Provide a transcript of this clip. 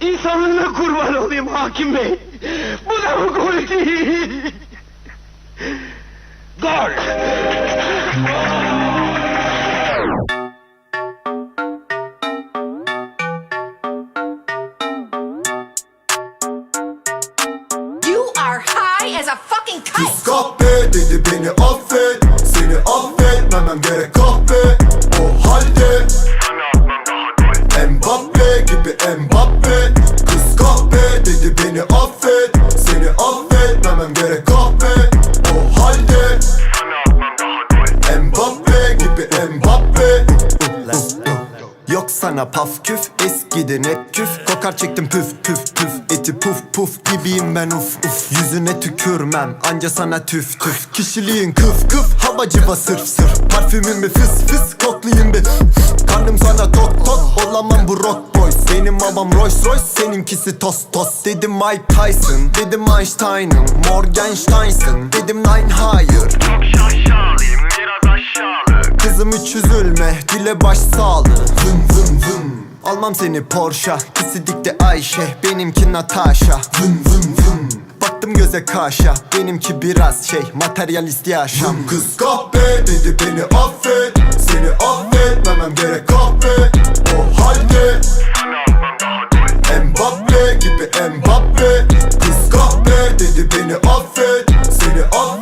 İnsanlığına kurban olayım hakim bey. Bu da mı gol değil? Gol! You are high as a fucking kite. Kahpe dedi beni affet Seni affetmemem gerek kahpe O halde Mbappe gibi Mbappe. Kız kahpe dedi beni affet. Seni affetmemem gerek kahpe. O halde Mbappe gibi Mbappe. Yok sana paf küf eskiden hep küf. Kokar çektim püf püf püf. Eti puf puf gibiyim ben uf uf. Yüzüne tükürmem anca sana tüf tüf. Kişiliğin kıf kıf havacıva sırf sırf. Parfümümü fıs fıs koklayayım Benim babam Rolls Royce seninkisi tos tos Dedim Mike Tyson dedim Einstein'ım Morgenstein'sın dedim Nine Higher. Çok şaşalıyım biraz aşağılık Kızım hiç üzülme dile baş sağlığı. Vın vın vın. Almam seni Porsche Kisidik'te Ayşe. Benimki Natasha. Vın vın vın. Baktım göze kaşa. Benimki biraz şey materyalist yaşam. Kız kahpe dedi beni affet. Seni beni affet Seni affet.